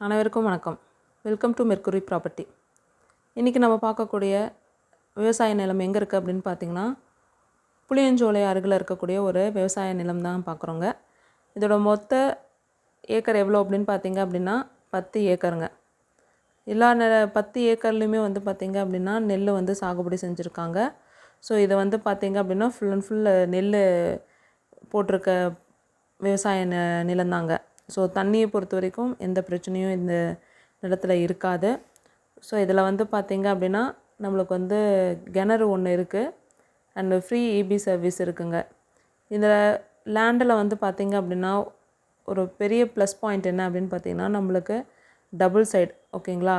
அனைவருக்கும் வணக்கம். Welcome to mercury property இன்றைக்கி நம்ம பார்க்கக்கூடிய விவசாய நிலம் எங்கே இருக்குது அப்படின்னு பார்த்தீங்கன்னா புளியஞ்சோலை அருகில் இருக்கக்கூடிய ஒரு விவசாய நிலம் தான் பார்க்குறோங்க. இதோட மொத்த ஏக்கர் எவ்வளோ அப்படின்னு பார்த்தீங்க அப்படின்னா பத்து ஏக்கருங்க. எல்லா நெ பத்து ஏக்கர்லேயுமே வந்து பார்த்தீங்க அப்படின்னா நெல் வந்து சாகுபடி செஞ்சுருக்காங்க. ஸோ இதை வந்து பார்த்தீங்க அப்படின்னா ஃபுல் அண்ட் ஃபுல் நெல் போட்டிருக்க விவசாய ந நிலந்தாங்க ஸோ தண்ணியை பொறுத்த வரைக்கும் எந்த பிரச்சனையும் இந்த நிலத்தில் இருக்காது. ஸோ இதில் வந்து பார்த்திங்க அப்படின்னா நம்மளுக்கு வந்து கிணறு ஒன்று இருக்குது அண்டு ஃப்ரீ இபி சர்வீஸ் இருக்குங்க. இந்த லேண்டில் வந்து பார்த்திங்க அப்படின்னா ஒரு பெரிய ப்ளஸ் பாயிண்ட் என்ன அப்படின்னு பார்த்தீங்கன்னா நம்மளுக்கு டபுள் சைடு ஓகேங்களா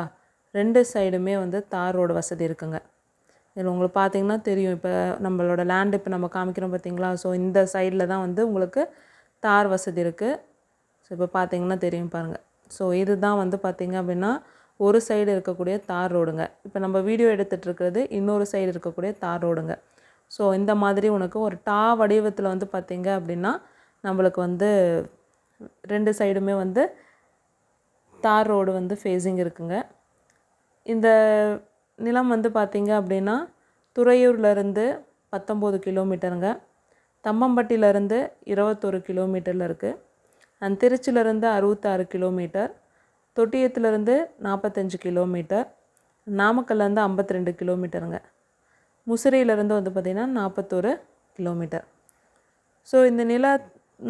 ரெண்டு சைடுமே வந்து தார் ரோடு வசதி இருக்குங்க. இதில் உங்களுக்கு பார்த்தீங்கன்னா தெரியும். இப்போ நம்மளோட லேண்ட் இப்போ நம்ம காமிக்கிறோம் பார்த்தீங்களா ஸோ இந்த சைடில் தான் வந்து உங்களுக்கு தார் வசதி இருக்குது ஸோ இப்போ பார்த்தீங்கன்னா தெரியும் பாருங்கள் ஸோ இதுதான் வந்து பார்த்திங்க அப்படின்னா ஒரு சைடு இருக்கக்கூடிய தார் ரோடுங்க. இப்போ நம்ம வீடியோ எடுத்துகிட்டு இருக்கிறது இன்னொரு சைடு இருக்கக்கூடிய தார் ரோடுங்க. ஸோ இந்த மாதிரி உனக்கு ஒரு டா வடிவத்தில் வந்து பார்த்திங்க அப்படின்னா நம்மளுக்கு வந்து ரெண்டு சைடுமே வந்து தார் ரோடு வந்து ஃபேஸிங் இருக்குங்க. இந்த நிலம் வந்து பார்த்தீங்க அப்படின்னா துறையூர்லேருந்து பத்தொம்போது கிலோமீட்டருங்க தம்மம்பட்டியிலேருந்து இருபத்தொரு கிலோமீட்டரில் இருக்குது திருச்சியிலேருந்து அறுபத்தாறு கிலோமீட்டர் தொட்டியத்துலேருந்து நாற்பத்தஞ்சு கிலோமீட்டர் நாமக்கல்லேருந்து ஐம்பத்தி ரெண்டு கிலோமீட்டருங்க. முசிறியிலேருந்து வந்து பார்த்திங்கன்னா நாற்பத்தோரு கிலோமீட்டர். ஸோ இந்த நில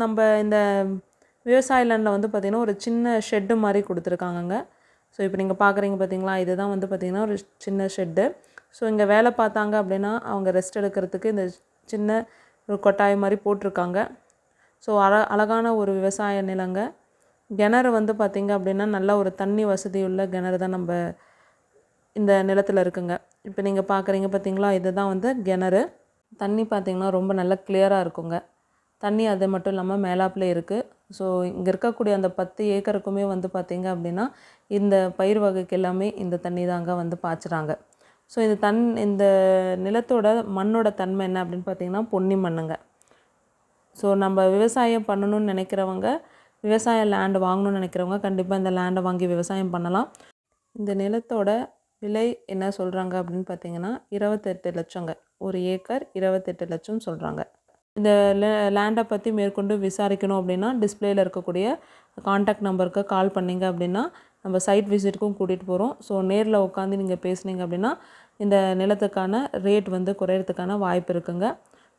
நம்ம இந்த விவசாய லேண்டில் வந்து பார்த்திங்கன்னா ஒரு சின்ன ஷெட்டு மாதிரி கொடுத்துருக்காங்கங்க. ஸோ இப்போ நீங்கள் பார்க்குறீங்க பார்த்தீங்களா? இதுதான் வந்து பார்த்திங்கன்னா ஒரு சின்ன ஷெட்டு. ஸோ இங்கே வேலை பார்த்தாங்க அப்படின்னா அவங்க ரெஸ்ட் எடுக்கிறதுக்கு இந்த சின்ன ஒரு கொட்டாய் மாதிரி போட்டிருக்காங்க. ஸோ அழ அழகான ஒரு விவசாய நிலங்க. கிணறு வந்து பார்த்திங்க அப்படின்னா நல்ல ஒரு தண்ணி வசதி உள்ள கிணறு தான் நம்ம இந்த நிலத்தில் இருக்குங்க. இப்போ நீங்கள் பார்க்குறீங்க பார்த்தீங்களா இதுதான் வந்து கிணறு. தண்ணி பார்த்திங்கன்னா ரொம்ப நல்லா கிளியராக இருக்குங்க. தண்ணி அது மட்டும் இல்லாமல் மேலாப்பில் இருக்குது ஸோ இங்கே இருக்கக்கூடிய அந்த பத்து ஏக்கருக்குமே வந்து பார்த்திங்க அப்படின்னா இந்த பயிர் வகைக்கு எல்லாமே இந்த தண்ணி தாங்க வந்து பாய்ச்சுறாங்க. ஸோ இந்த தன் இந்த நிலத்தோட மண்ணோட தன்மை என்ன அப்படின்னு பார்த்தீங்கன்னா பொன்னி மண்ணுங்க. ஸோ நம்ம விவசாயம் பண்ணணும்னு நினைக்கிறவங்க விவசாய லேண்டு வாங்கணும்னு நினைக்கிறவங்க கண்டிப்பாக இந்த லேண்டை வாங்கி விவசாயம் பண்ணலாம். இந்த நிலத்தோட விலை என்ன சொல்கிறாங்க அப்படின்னு பார்த்தீங்கன்னா இருபத்தெட்டு லட்சங்க. ஒரு ஏக்கர் இருபத்தெட்டு லட்சம் சொல்கிறாங்க இந்த லேண்டை பற்றி மேற்கொண்டு விசாரிக்கணும் அப்படின்னா டிஸ்பிளேயில் இருக்கக்கூடிய காண்டாக்ட் நம்பருக்கு கால் பண்ணிங்க அப்படின்னா நம்ம சைட் விசிட்டுக்கும் கூட்டிகிட்டு போகிறோம் ஸோ நேரில் உட்காந்து நீங்கள் பேசுனீங்க அப்படின்னா இந்த நிலத்துக்கான ரேட் வந்து குறையிறதுக்கான வாய்ப்பு இருக்குங்க.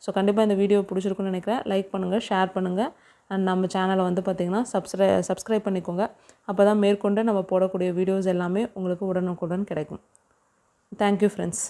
ஸோ கண்டிப்பாக இந்த வீடியோ பிடிச்சிருக்குன்னு நினைக்கிறேன். லைக் பண்ணுங்கள் ஷேர் பண்ணுங்கள் அண்ட் நம்ம சேனலை வந்து பார்த்திங்கன்னா சப்ஸ்க்ரை சப்ஸ்கிரைப் பண்ணிக்கோங்க. அப்போ தான் மேற்கொண்டு நம்ம போடக்கூடிய வீடியோஸ் எல்லாமே உங்களுக்கு உடனுக்குடன் கிடைக்கும். Thank you friends